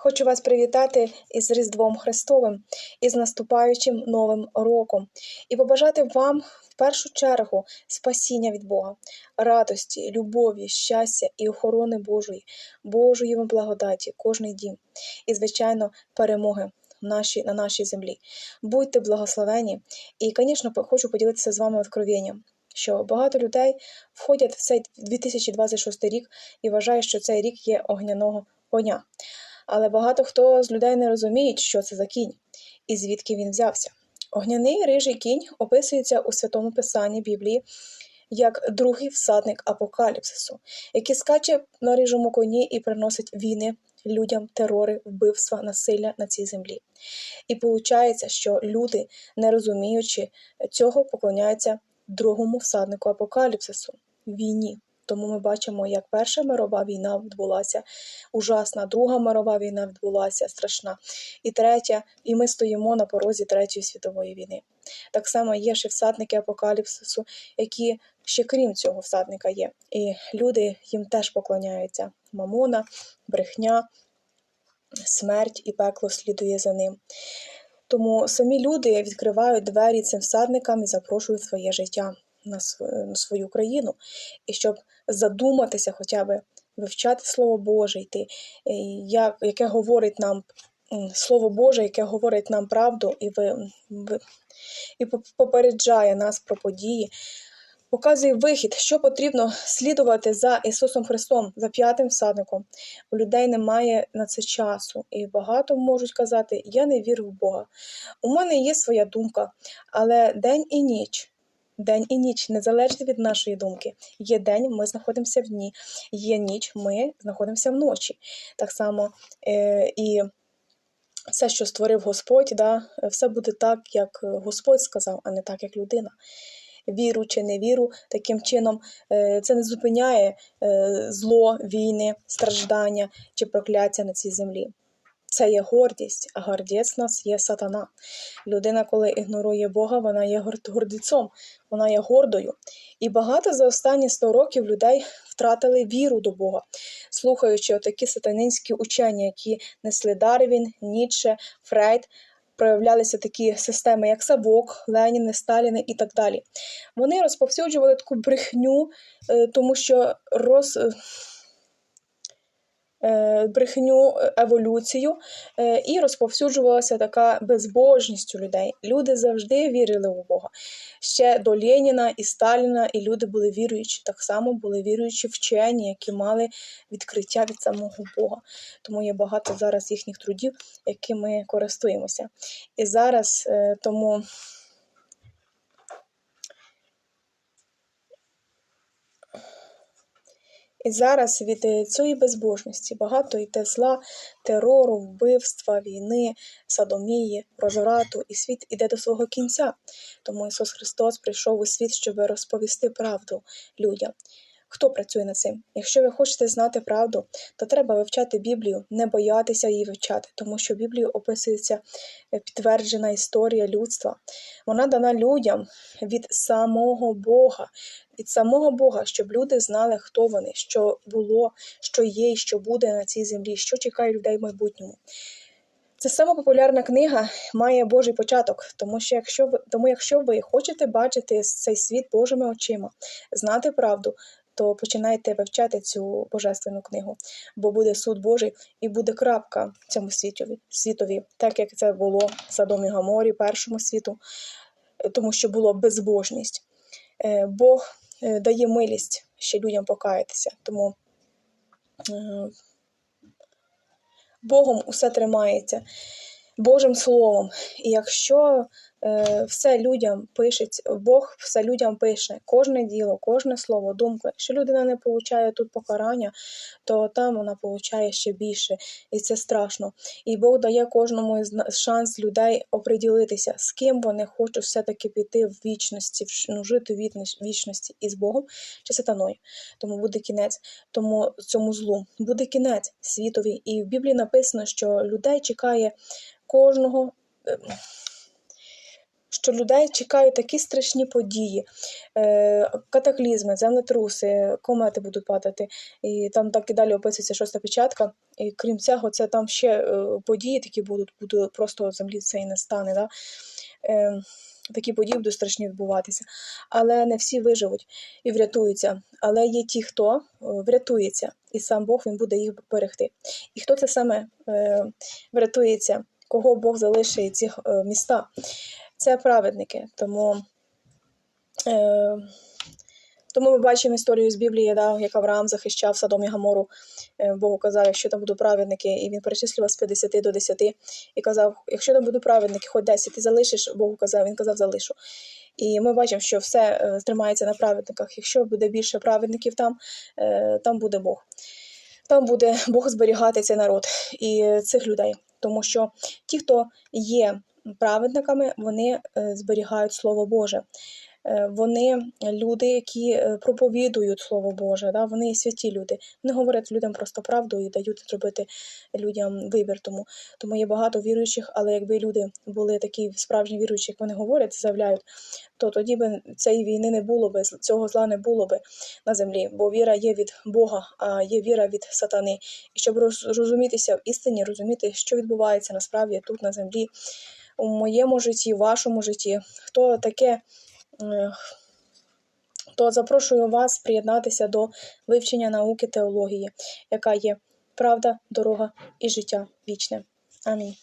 Хочу вас привітати із Різдвом Христовим і з наступаючим Новим роком і побажати вам в першу чергу спасіння від Бога, радості, любові, щастя і охорони Божої, Божої вам благодаті, кожний дім і, звичайно, перемоги нашій, на нашій землі. Будьте благословені. І, звісно, хочу поділитися з вами откровенням, що багато людей входять в цей 2026 рік і вважають, що цей рік є огняного коня. Але багато хто з людей не розуміє, що це за кінь і звідки він взявся. Огняний рижий кінь описується у святому писанні Біблії як другий всадник апокаліпсису, який скаче на рижому коні і приносить війни людям, терори, вбивства, насилля на цій землі. І виходить, що люди, не розуміючи цього, поклоняються другому всаднику апокаліпсису війні. Тому ми бачимо, як перша мирова війна відбулася ужасна, друга мирова війна відбулася страшна, і третя, і ми стоїмо на порозі Третьої світової війни. Так само є ще всадники апокаліпсису, які ще крім цього всадника є. І люди їм теж поклоняються. Мамона, брехня, смерть і пекло слідує за ним. Тому самі люди відкривають двері цим всадникам і запрошують своє життя на свою країну, і щоб задуматися, хоча б вивчати Слово Боже, йти, як, яке говорить нам Слово Боже, яке говорить нам правду, і ви, і попереджає нас про події, показує вихід, що потрібно слідувати за Ісусом Христом, за п'ятим всадником. У людей немає на це часу, і багато можуть казати: Я не вірю в Бога. У мене є своя думка, але день і ніч. День і ніч не залежить від нашої думки. Є день, ми знаходимося в дні, є ніч, ми знаходимося вночі. Так само е, і все, що створив Господь, да, все буде так, як Господь сказав, а не так, як людина. Віру чи не віру, таким чином е, це не зупиняє е, зло, війни, страждання чи прокляття на цій землі. Це є гордість, а гордець нас є сатана. Людина, коли ігнорує Бога, вона є гордецом, вона є гордою. І багато за останні 100 років людей втратили віру до Бога, слухаючи отакі сатанинські учення, які несли Дарвін, Ніцше, Фрейд, проявлялися такі системи, як Савок, Леніни, Сталіни і так далі. Вони розповсюджували таку брехню, е, тому що роз. Е, брехню, е, еволюцію, е, і розповсюджувалася така безбожність у людей. Люди завжди вірили у Бога. Ще до Леніна і Сталіна, і люди були віруючі, так само були віруючі вчені, які мали відкриття від самого Бога. Тому є багато зараз їхніх трудів, якими користуємося. І зараз тому. І зараз від е, цієї безбожності багато йде зла, терору, вбивства, війни, садомії, прожирату, і світ іде до свого кінця. Тому Ісус Христос прийшов у світ, щоб розповісти правду людям. Хто працює над цим? Якщо ви хочете знати правду, то треба вивчати Біблію, не боятися її вивчати, тому що Біблію описується е, підтверджена історія людства. Вона дана людям від самого Бога, від самого Бога, щоб люди знали, хто вони, що було, що є і що буде на цій землі, що чекає людей в майбутньому. Це сама популярна книга має Божий початок, тому що якщо ви тому, якщо ви хочете бачити цей світ Божими очима, знати правду, то починайте вивчати цю божественну книгу, бо буде суд Божий і буде крапка цьому світові, світові, так як це було в Садомі Гаморі, першому світу, тому що було безбожність. Е, Бог е, дає милість ще людям покаятися. Тому е, Богом усе тримається, Божим Словом. І якщо все людям пише, Бог все людям пише, кожне діло, кожне слово, думка. Якщо людина не получає тут покарання, то там вона получає ще більше, і це страшно. І Бог дає кожному шанс людей оприділитися, з ким вони хочуть все-таки піти в вічності, ну, жити в вічності із Богом чи сатаною. Тому буде кінець, тому цьому злу буде кінець світові. І в Біблії написано, що людей чекає кожного. Що людей чекають такі страшні події, е, катаклізми, землетруси, комети будуть падати, і там так і далі описується шоста печатка. І крім цього, це там ще е, події такі будуть, буде просто землі це і не стане. Да? Е, такі події будуть страшні відбуватися. Але не всі виживуть і врятуються. Але є ті, хто врятується, і сам Бог він буде їх берегти. І хто це саме врятується, кого Бог залишить ці міста? Це праведники. Тому, е, тому ми бачимо історію з Біблії, да, як Авраам захищав Содом і Гамору. Е, Богу казав, якщо там будуть праведники, і він перечислював з 50 до 10 і казав, якщо там будуть праведники, хоч 10, ти залишиш, Богу казав, він казав, залишу. І ми бачимо, що все е, тримається на праведниках. Якщо буде більше праведників там, е, там буде Бог. Там буде Бог зберігати цей народ і цих людей. Тому що ті, хто є праведниками, вони е, зберігають Слово Боже. Е, Вони люди, які е, проповідують Слово Боже, да? вони святі люди. Вони говорять людям просто правду і дають зробити людям вибір. Тому, тому є багато віруючих, але якби люди були такі справжні віруючі, як вони говорять, заявляють, то тоді би цієї війни не було би, цього зла не було би на землі, бо віра є від Бога, а є віра від сатани. І щоб розумітися в істині, розуміти, що відбувається насправді тут на землі, у моєму житті, в вашому житті, хто таке. е, То запрошую вас приєднатися до вивчення науки теології, яка є правда, дорога і життя вічне. Амінь.